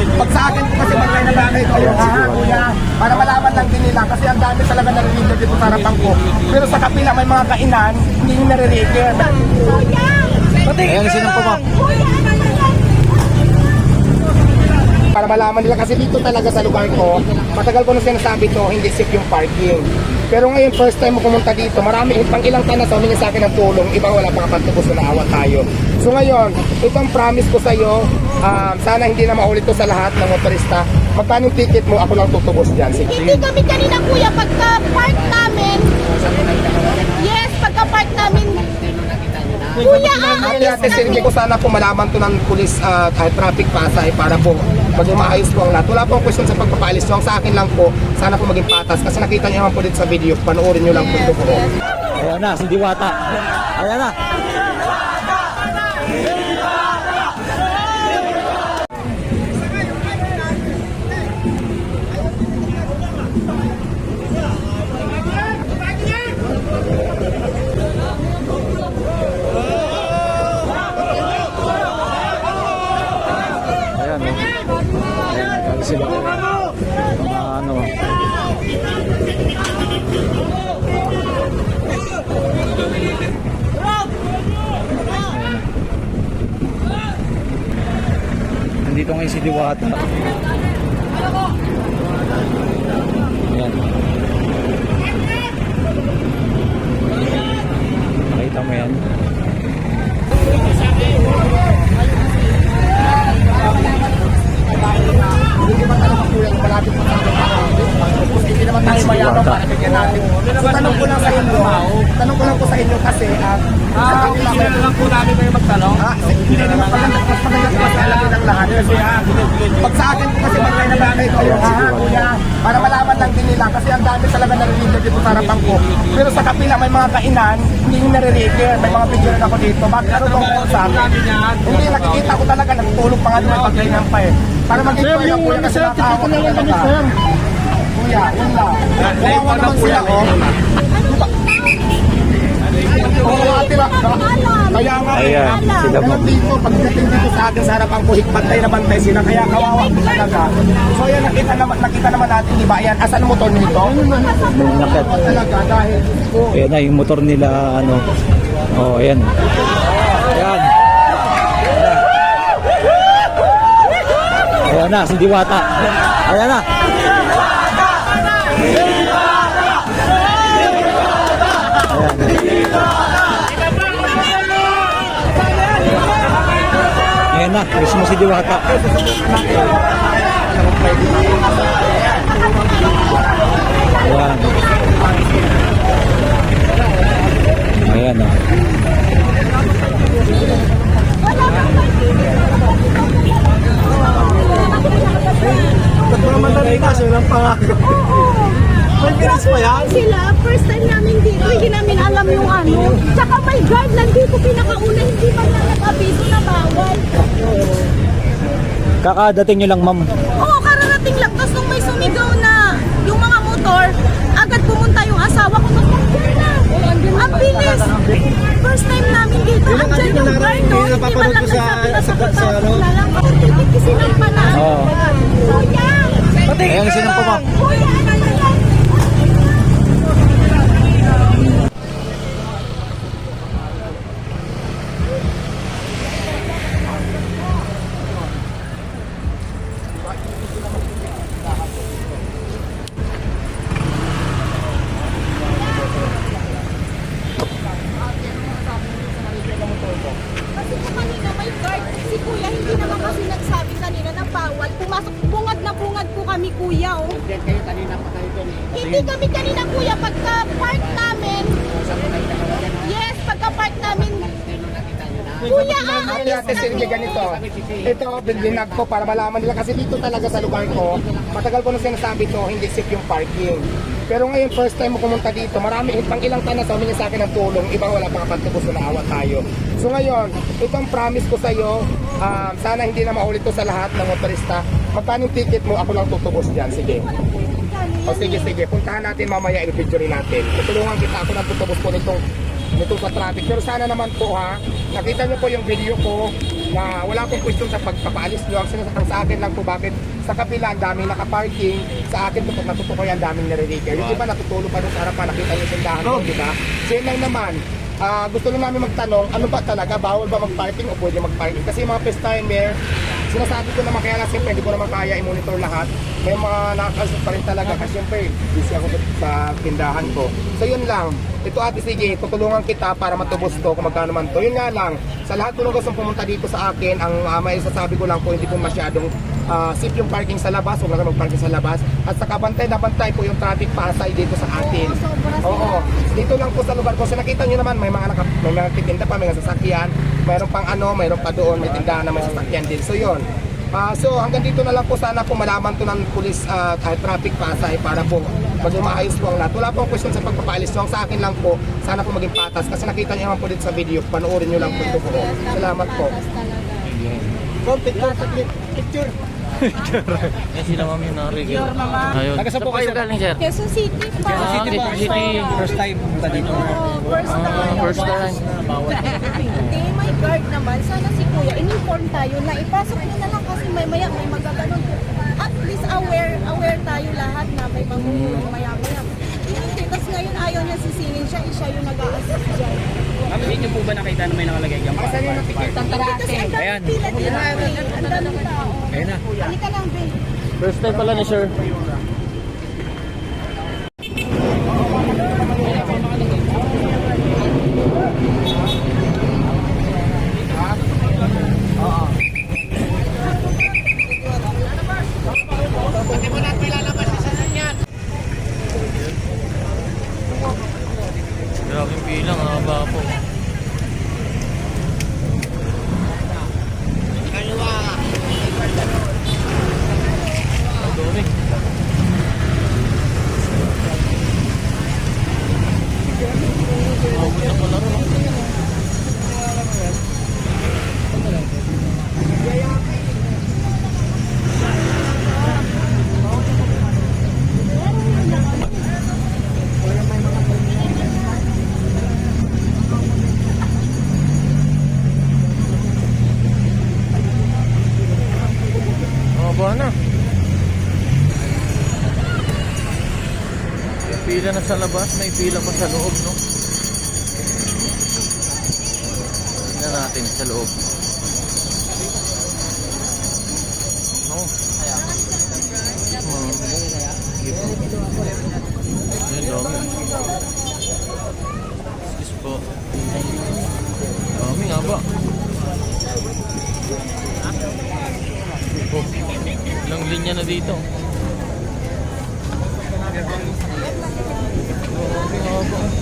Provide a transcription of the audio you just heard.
Pag sa akin po kasi bagay na bagay ko yung ha, kuya, para malaman lang din nila kasi ang dami talaga narinig dito sa harapan ko. Pero sa kapila may mga kainan, hindi nyo narinig. Ayan, sinang po ma'am. Para malaman nila kasi dito talaga sa lugar ko, matagal ko na sinasabi to, hindi safe yung parking. Pero ngayon, first time mo pumunta dito, marami, pang ilang taon na sa humingi sa akin ng tulong, ibang wala pang katubos na naawa tayo. So ngayon, itong promise ko sa iyo, um, sana hindi na maulit to sa lahat ng motorista. Magkano yung ticket mo, ako lang tutubos dyan. Sige. Hindi kami kanina kuya pagka-park namin. Yes, pagka-park namin. Kuya, aalis kasi hindi ko sana po malaman to ng police at uh, traffic pasay para po maging maayos po ang lahat. Wala po question sa pagpapaalis. So, ang sa akin lang po, sana po maging patas. Kasi nakita niyo naman po dito sa video, panoorin niyo lang po ito po. Ayan na, si Diwata. Ayan na. Ayan, sila. Mga ano. Nandito ngayon si Diwata. Para bigyan natin. So, tanong ko lang sa inyo, tanong ko lang po sa inyo kasi, ah, ah, hindi lang po namin kayo magtanong. Ah, hindi naman pala, mas maganda po mas alam ng lahat. Kasi, ah, pag sa akin po kasi bagay na bagay ko yung ha, kuya, para malaman lang din nila kasi ang dami talaga narinig dito sa harapan ko. Pero sa kapila may mga kainan, hindi nyo narinig. May mga picture ako dito. Bakit ano bang sa Hindi, nakikita ko talaga, nagtulog pa nga doon pag kainan pa eh. Para maging ko yung kuya kasi nakakawa ko talaga. Kuya, yun lang. Kawawa naman sila, oh. Oo, ate ba? Kaya nga, eh, Ayan, sila Alam ma'am. dito, pagdating dito sa akin sa harapan ko, bantay na bantay sila, kaya kawawa ko talaga. So yan, nakita naman, nakita naman natin, di ba? Yan, asan ang motor nito? Nakit. Talaga, dahil, oh, Ayan na, yung motor nila, ano. Oh, ayan. Ayan. Ayan na, si Diwata. Ayan na. Ayan na, mismo si Diwata. Ayan na. may bilis pa yan? sila, first time namin dito, hindi namin alam yung ano. Tsaka may guard nandito pinakauna, hindi pa na nag-abiso na bawal. Kakadating nyo lang, ma'am. Oo, kararating lang. Tapos nung may sumigaw na yung mga motor, agad pumunta yung asawa ko. Tapos andyan na. Ang bilis. First time namin dito. Andyan yung guard, no? Hindi man lang nagsabi na sa kapatid na lang. Ako titik kasi ng panahon. Kuya! Ayan, sinang po, ma'am. Kuya, kuya oh. Hindi kami kanina kuya pagka-park namin. Yes, pagka-park namin. Kuya, aalis Kaya ate, sige ganito. Ito, binag ko para malaman nila kasi dito talaga sa lugar ko, matagal ko na sinasabi to, hindi safe yung parking. Pero ngayon, first time mo pumunta dito, marami, pang ilang taon na sa humingi sa akin ng tulong, ibang wala pang katubos na naawa tayo. So ngayon, itong promise ko sa iyo, um, sana hindi na maulit to sa lahat ng motorista. Magkano yung ticket mo, ako lang tutubos dyan. Sige. O sige, sige. Puntahan natin mamaya, rin natin. Tutulungan kita, ako lang tutubos po nitong nito sa traffic. Pero sana naman po ha, nakita niyo po yung video ko na wala pong question sa pagpapaalis nyo. Ang sinasakang sa akin lang po bakit sa kapila ang daming nakaparking, sa akin po natutukoy ang daming nare-repair. Yung iba natutulo pa doon sa harapan, nakita yung tindahan ko, di ba? Yun lang naman, Ah, gusto lang namin magtanong, ano ba talaga, bawal ba mag-parking o pwede mag-parking? Kasi mga first timer, sinasabi ko naman kaya lang siyempre hindi ko naman kaya i-monitor lahat. May mga nakakalusot pa rin talaga kasi siyempre busy ako sa tindahan ko. So yun lang. Ito ate sige, tutulungan kita para matubos to kung magkano man to. Yun nga lang, sa lahat po ng gustong pumunta dito sa akin, ang uh, may sasabi ko lang po hindi po masyadong ah, safe yung parking sa labas, huwag na mag-parking sa labas. At saka bantay na bantay po yung traffic pasay dito sa atin. Oo. Oo, dito lang po sa lugar ko. So nakita nyo naman, may mga, naka, may mga titinda pa, may mga sasakyan. Mayroon pang ano, mayroon pa doon, may tindahan na may sasakyan din. So yun. Ah, so hanggang dito na lang po sana po malaman to ng police at traffic pasay para po maging maayos po ang lahat. Wala pong question sa pagpapaalis. So ang sa akin lang po, sana po maging patas. Kasi nakita niyo naman po dito sa video, panoorin niyo lang po ito po. Salamat po. Patas talaga. Picture. Yan sila ma'am yung narigil. Ayun. Taga saan po kayo? galing sir? Quezon City pa. Ah, Quezon City. First time punta dito. First Ah, time. first time. Hindi, may guard naman. Sana si Kuya, in-inform tayo na ipasok nyo na lang kasi may maya, may magaganon. At least aware, aware tayo lahat na may mamulong maya maya. Hindi, tapos ngayon ayaw niya sisingin siya, siya yung hindi niyo po ba nakita na may nakalagay dyan? Saan yung napikitan Hindi kasi ang daming pila dito. Ang daming tao. Ayan na. Halika lang, babe. First time pala ni sir. Grabe yung pila, ang haba po. Ang dumi. Mabot na pala rin. oh. Haba na. May pila na sa labas, may pila pa sa loob, no? Tingnan natin sa loob. No. Hmm. Ayan, dami. Excuse po. Dami nga ba? Oh, ilang linya na dito. 거.